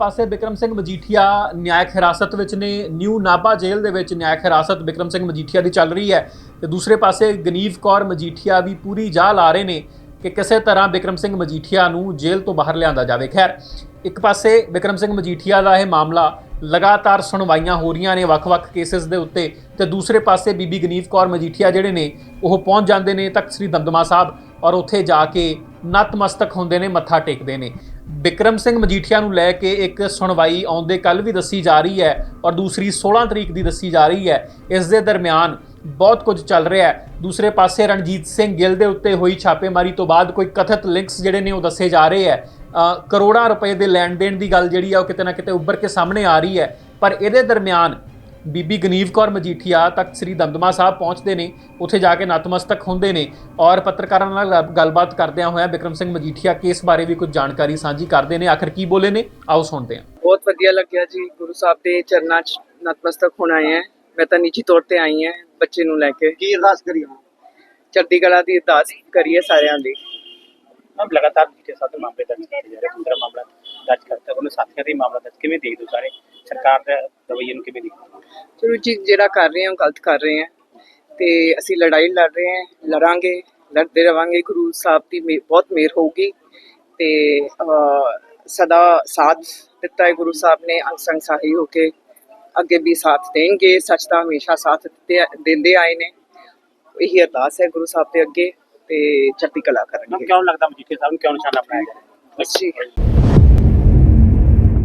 ਪਾਸੇ ਬਿਕਰਮ ਸਿੰਘ ਮਜੀਠੀਆ ਨਿਆਇਕ ਹਿਰਾਸਤ ਵਿੱਚ ਨੇ। ਨਿਊ ਨਾਭਾ ਜੇਲ੍ਹ ਦੇ ਵਿੱਚ ਨਿਆਇਕ ਹਿਰਾਸਤ ਬਿਕਰਮ ਸਿੰਘ ਮਜੀਠੀਆ ਦੀ ਚੱਲ ਰਹੀ ਹੈ। ਤੇ ਦੂਸਰੇ ਪਾਸੇ ਗਨੀਵ ਕੌਰ ਮਜੀਠੀਆ ਵੀ ਪੂਰੀ ਜਾਹ ਲਾ ਰਹੇ ਨੇ ਕਿ ਕਿਸੇ ਤਰ੍ਹਾਂ ਬਿਕਰਮ ਸਿੰਘ ਮਜੀਠੀਆ ਨੂੰ ਜੇਲ੍ਹ ਤੋਂ ਬਾਹਰ ਲਿਆਂਦਾ ਜਾਵੇ। ਖੈਰ, ਇੱਕ ਪਾਸੇ ਬਿਕਰਮ ਸਿੰਘ ਮਜੀਠੀਆ ਦਾ ਇਹ ਮਾਮਲਾ ਲਗਾਤਾਰ ਸੁਣਵਾਈਆਂ ਹੋ ਰਹੀਆਂ ਨੇ ਵੱਖ-ਵੱਖ ਕੇਸਿਸ ਦੇ ਉੱਤੇ, ਤੇ ਦੂਸਰੇ ਪਾਸੇ ਬੀਬੀ ਗਨੀਵ ਕੌਰ ਮਜੀਠੀਆ ਜਿਹੜੇ ਨੇ, ਉਹ ਪਹੁੰਚ ਜਾਂਦੇ ਨੇ ਤਖਤ ਸ੍ਰੀ ਦਮਦਮਾ ਸਾਹਿਬ ਔਰ ਉੱਥੇ ਜਾ ਕੇ ਨਤਮਸਤਕ ਹੁੰਦੇ ਨੇ, ਮੱਥਾ ਟੇਕਦੇ ਨੇ। ਬਿਕਰਮ ਸਿੰਘ ਮਜੀਠੀਆ ਨੂੰ ਲੈ ਕੇ ਇੱਕ ਸੁਣਵਾਈ ਆਉਂਦੇ ਕੱਲ ਵੀ ਦੱਸੀ ਜਾ ਰਹੀ ਹੈ ਔਰ ਦੂਸਰੀ 16 ਤਰੀਕ ਦੀ ਦੱਸੀ ਜਾ ਰਹੀ ਹੈ। ਇਸ ਦੇ ਦਰਮਿਆਨ ਬਹੁਤ ਕੁਝ ਚੱਲ ਰਿਹਾ ਹੈ। ਦੂਸਰੇ ਪਾਸੇ ਰਣਜੀਤ ਸਿੰਘ ਗਿੱਲ ਦੇ ਉੱਤੇ ਹੋਈ ਛਾਪੇਮਾਰੀ ਤੋਂ ਬਾਅਦ ਕੋਈ ਕਥਿਤ ਲਿੰਕਸ ਜਿਹੜੇ ਨੇ ਉਹ ਦੱਸੇ ਜਾ ਰਹੇ ਹੈ। ਕਰੋੜਾਂ ਰੁਪਏ ਦੇ ਲੈਣ ਦੇਣ ਦੀ ਗੱਲ ਜਿਹੜੀ ਆ ਉਹ ਕਿਤੇ ਨਾ ਕਿਤੇ ਉੱਭਰ ਕੇ ਸਾਹਮਣੇ ਆ ਰਹੀ ਹੈ। ਪਰ ਇਹਦੇ ਦਰਮਿਆਨ ਬੀਬੀ ਗਨੀਵ ਕੌਰ ਮਜੀਠੀਆ ਤੱਕ ਸ੍ਰੀ ਦਮਦਮਾ ਸਾਹਿਬ ਪਹੁੰਚਦੇ ਨੇ ਉੱਥੇ ਜਾ ਕੇ ਨਤਮਸਤਕ ਹੁੰਦੇ ਨੇ ਔਰ ਪੱਤਰਕਾਰਾਂ ਨਾਲ ਗੱਲ- ਗੱਲਬਾਤ ਕਰਦਿਆਂ ਹੋਇਆਂ ਬਿਕਰਮ ਸਿੰਘ ਮਜੀਠੀਆ ਕੇਸ ਬਾਰੇ ਵੀ ਕੁਝ ਜਾਣਕਾਰੀ ਸਾਂਝੀ ਕਰਦੇ ਨੇ। ਆਖਰ ਕੀ ਬੋਲੇ ਨੇ? ਆਓ ਸੁਣਦੇ ਹਾਂ। ਬਹੁਤ ਵਧੀਆ ਲੱਗਿਆ ਜੀ। ਗੁਰੂ ਸਾਹਿਬ ਦੇ ਚਰਨਾਂ 'ਚ ਨਤਮਸਤਕ ਹੋਣ ਆਏ ਹੈ। ਮੈਂ ਤਾਂ ਨਿੱਜੀ ਤੌਰ ਤੇ ਆਈ ਆ ਬੱਚੇ ਨੂੰ ਲੈ ਕੇ। ਕੀ ਅਰਦਾਸ ਕਰੀ ਹਾਂ ਚੜ੍ਹਦੀ ਕਲਾ ਦੀ ਅਰਦਾਸ ਕਰੀਏ ਸਾਰਿਆਂ ਦੀ। ਲਗਾਤਾਰ ਜੀ ਸਾਥ ਮਾਮਲੇ ਦਰਜ ਕੀਤੇ ਜਾ ਰਹੇ। ਹਨ ਮਾਮਲਾ ਕਰਤਾ। ਉਹਨੇ ਸਾਥੀਆਂ ਦੇ ਮਾਮਲਾ ਦਰਜ ਕਿਵੇਂ ਦੇਖਦੇ ਹੋ ਸਾਰੇ? ਸਰਕਾਰ ਦਾ ਰਵੱਈਏ ਨੂੰ ਕਿਵੇਂ ਦੇਖਦੇ ਚਲੋ ਜੀ ਜਿਹੜਾ ਕਰ ਰਹੇ ਹਾਂ ਉਹ ਗਲਤ ਕਰ ਰਹੇ ਹਾਂ। ਤੇ ਅਸੀਂ ਲੜਾਈ ਲੜ ਰਹੇ ਹਾਂ ਲੜਾਂਗੇ ਲੜਦੇ ਰਵਾਂਗੇ। ਗੁਰੂ ਸਾਹਿਬ ਦੀ ਮੇ- ਬਹੁਤ ਮਿਹਰ ਹੋਊਗੀ। ਤੇ ਅਹ, ਸਦਾ ਸਾਥ ਦਿੱਤਾ ਹੈ ਗੁਰੂ ਸਾਹਿਬ ਨੇ ਅੰਗ ਸੰਗ ਸਹਾਈ ਹੋ ਕੇ। ਅੱਗੇ ਵੀ ਸਾਥ ਦੇਣਗੇ ਸੱਚ ਦਾ ਹਮੇਸ਼ਾ ਸਾਥ ਦਿੱਤੇ ਦਿੰਦੇ ਆਏ ਨੇ। ਇਹੀ ਅਰਦਾਸ ਹੈ ਗੁਰੂ ਸਾਹਿਬ ਦੇ ਅੱਗੇ ਤੇ ਚੜ੍ਹਦੀ ਕਲਾ ਕਰਨਗੇ ਕਿਉਂ ਲੱਗਦਾ ਮਜੀਠੀਆ ਸਾਹਿਬ ਨੂੰ ਕਿਉਂ ਨਿਸ਼ਾਨਾ ਬਣਾਇਆ ਰਿਹਾ ਜੀ।